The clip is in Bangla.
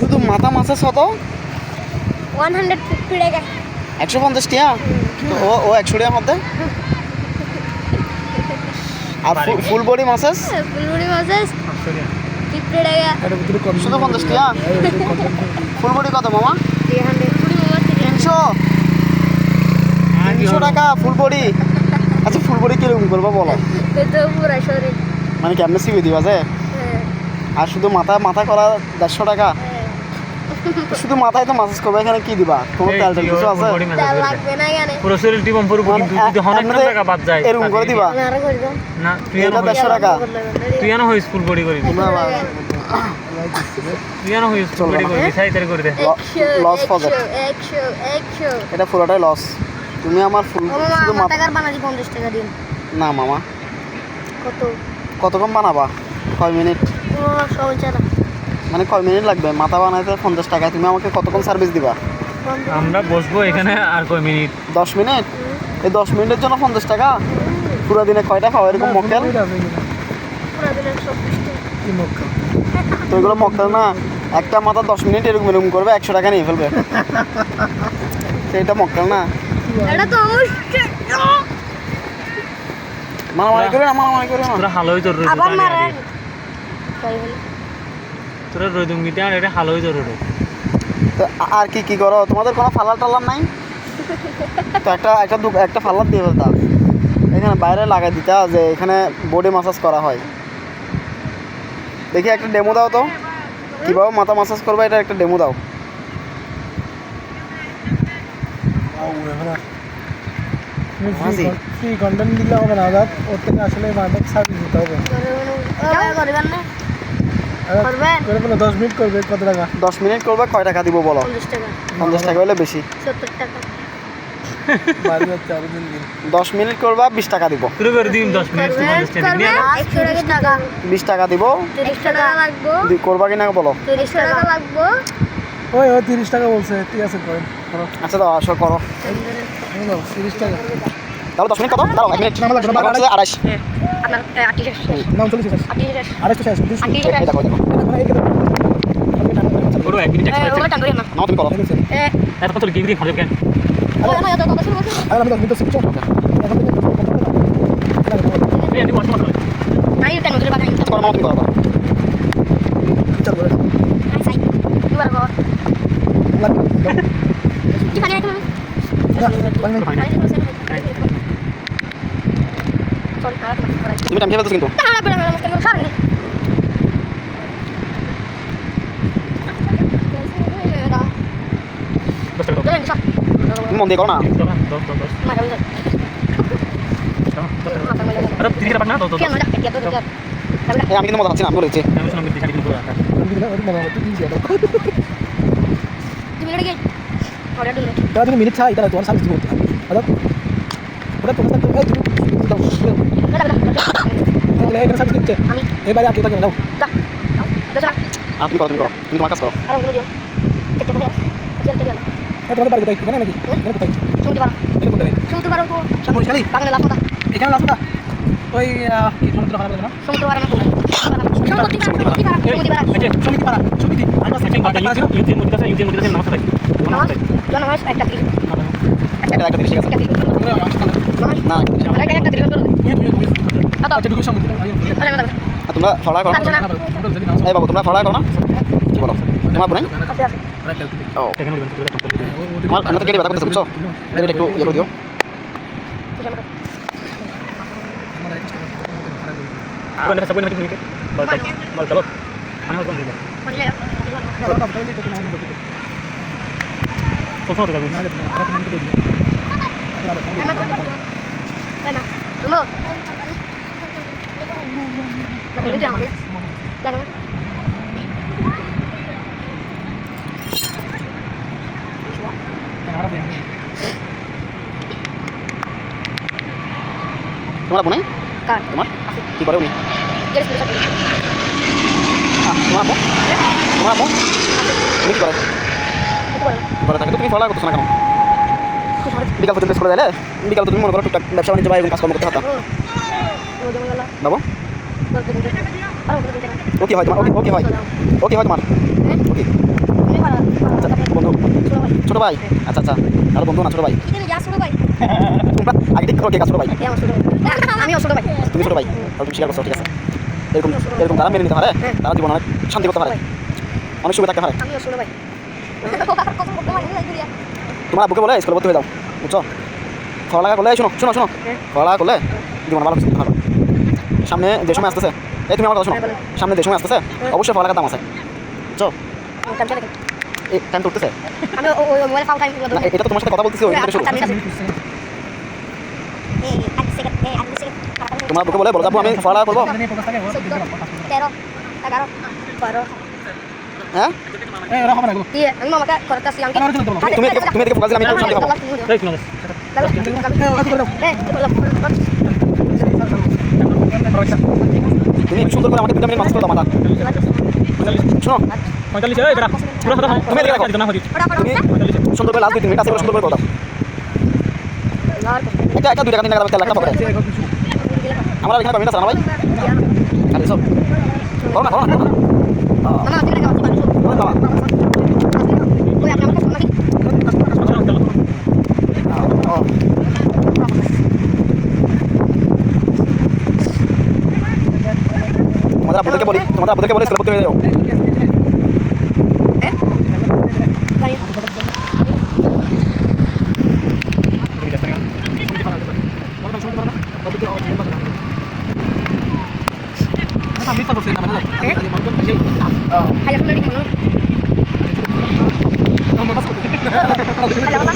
শুধু মাথা মাছের শত? ওয়ান হান্ড্রেড ফিফটি টাকা। একশো পঞ্চাশ টিয়া? ও ও একশো টিয়ার মধ্যে? আর ফুল বডি। ফিফটি টাকা। শুধু পঞ্চাশ টিয়া? ফুল বডি কত? মামা? তিনশো। তিনশো টাকা ফুল বডি আচ্ছা ফুল বডি কীরকম করব বলো? তো পুরা শরীর। মানে কেমনে সিবি দিবা যে? হ্যাঁ আর শুধু মাথা মাথা করা দেড়শো টাকা? শুধু মাথায় তো মাসাজ করবে এখানে কি দিবা? কোনো তেল টেল কিছু আছে? পুরো শরীর টিপম পুরো কিন্তু যদি অনেক টাকা বাদ যায় এরকম করে দিবা? না তুই এটা এনো দেড়শো টাকা। তুই এনো হইস ফুল বডি করে দিবি। তুই এনো হইস ফুল বডি করে দিবি সাই তারি করে দে। একশো Loss for that. একশো একশো একশো এটা পুরোটাই লস তুমি আমার ফুল শুধু মাথা টাকার বানালি পঞ্চাশ টাকা দিন। না মামা। কত? কত কম বানাবা? কয় মিনিট? মানে কয় মিনিট লাগবে? মাথা বানাইতে পঞ্চাশ টাকা তুমি আমাকে কতক্ষণ সার্ভিস দিবা? আমরা বসবো এখানে আর কয় মিনিট? দশ মিনিট? এই দশ মিনিটের জন্য পঞ্চাশ টাকা? পুরো দিনে কয়টা খাও এরকম মক্কেল? পুরা দিন একশো বিশ টাকা তো এগুলো মক্কেল না। একটা মাথা দশ মিনিট এরকম এরকম করবে একশো টাকা নিয়ে ফেলবে। সেইটা মক্কেল না। এটা তো অবশ্যই। মারামারি করে না মারামারি করে না। হালোই তোর আবার মারে তাই বলে। তোরা রইদুম আর এটা হালোই তোর রইদ তো আর কি কি করো? তোমাদের কোনো ফালার টালার নাই? তো একটা একটা একটা ফাল্লার দিয়ে ফেলতাম এখানে বাইরে লাগাই দিতা যে এখানে বডি মাসাজ করা হয়। দেখি একটা ডেমো দাও তো। কীভাবে মাথা মাসাজ করবে এটা একটা ডেমো দাও। ফ্রি কন্টেন্ট দিলে হবে না দাদা ওর থেকে আসলে মাদক সার্ভিস দিতে হবে করবেন না আবার করবেন করে বলো দশ মিনিট করবে কত টাকা? দশ মিনিট করবে কয় টাকা দিব বলো? পঞ্চাশ টাকা। হলে বেশি। সত্তর টাকা। দশ মিনিট করবা বিশ টাকা দিব। তোর করে দিম 10 মিনিট করবেন? 50 টাকা। নিয়ে করবেন একশো টাকা বিশ টাকা দিব। করবা কি না বলো? তিরিশ টাকা লাগবো। ওই ওই তিরিশ টাকা বলছে ঠিক আছে করেন করো। আচ্ছা দাও আসো করো। তিরিশ টাকা। তাহলে দশ মিনিট কত দাঁড়াও এক মিনিট। আড়াইশ আপনার আটত্রিশ তুমি টাইম খেয়ে কিন্তু মন দিয়ে করো না এটা আমি কিন্তু মজা পাচ্ছি না আমি বলেছি মনে হয়, এটা। তুমি মিনিট চাই তারা তোমার সার্ভিস দিব দাদা ওটা তোমার সাথে এই তুমি দাও দাদা দাদা এই এখানে সার্ভিস দিচ্ছে আমি এই বাইরে আর কেউ থাকে না দাও তুমি করো করো তুমি তোমার কাজ করো বলে তোমাদের বাড়ি কোথায় এখানে নাকি এখানে কোথায় শুনতে পারো শুনতে পারো তো বাংলা লাভ কথা না ওই কি সমুদ্র না শুনতে পারো না পারো শুনতে পারো শুনতে পারো এই যে সমিতি পাড়া সমিতি আমরা সেটিং বাটা ইউজিং ইউজিং মধ্যে না করব দাদা আচ্ছা ঢুকে সমিতি আরে দাদা আর তোমরা ফলা করো। আচ্ছা না এই বাবু তোমরা ফলা করো না? কি বলো? তোমার বোন? আচ্ছা ও। টেকনোলজি আমি তো কেটে ব্যথা করতে বুঝছ? এটা একটু ইয়ে দিও। কোন তোমার বোন কার তোমার কি করে উনি তোমার বোন তোমার বোন উনি কি করে করে থাকে তো তুমি ফলা করছ না কেন বিকাল পর্যন্ত স্কুলে গেলে বিকাল তো তুমি মনে করো টুকটাক ব্যবসা বাণিজ্য বা এরকম কাজকর্ম করতে গেল বাবু বলতে দিতে আর বলতে দিতে ও কি হয় তোমার ও কি- ও কি হয়। ও কি হয় তোমার। ওকে. আচ্ছা বন্ধু. ছোট ভাই। আচ্ছা আচ্ছা। তাহলে বন্ধু না ছোট ভাই? Ini ya Surabaya. তোমরা আগে ঠিক করো কে কাজ ছোট ভাই। Ya Surabaya. Ami Surabaya. তুমি ছোট ভাই। তাহলে তুমি স্বীকার করছ ঠিক আছে? এরকম এরকম তারা মেনে নিতে পারে তারা জীবন অনেক শান্তি করতে পারে। অনেক থাকতে তোমার আব্বুকে বলে স্কুলে ভর্তি হয়ে যাও বুঝছ? পড়ালেখা করলে শোনো শোনো শোনো। পড়ালেখা করলে জীবন ভালো কিছু ভালো। সামনে যে সময় আসতেছে এই তুমি আমার কথা শোনো সামনে যে সময় আসতেছে অবশ্যই পড়ালেখার দাম আছে jam. টাইম oh oh না এটা তো তোমার সাথে কথা বলতেছি ওই Eh, eh. তোমার আব্বুকে বলে বলো যাব আমি পড়ালেখা করব. হ্যাঁ Eh. তুমি তুমি ফোকাস আমি একটু শান্তি পাবো এই শুনো Eh, aku tahu. Eh, তুমি সুন্দর করে আমাকে দুটা মিনিট মাছ দাও মাথা শোনো। পঁয়তাল্লিশ এই বেটা পুরো কথা তুমি রাখো। না হচ্ছে তুমি সুন্দর করে লাস্ট দুই তিন মিনিট আছে সুন্দর তেল আমরা এখানে ভাই। সব না না। না না, বাবা Oh, ya, kamu lagi. ও তোমাদের তোমাদের আপনাদেরকে বলি স্কুলে ভর্তি হয়ে যাও Eh?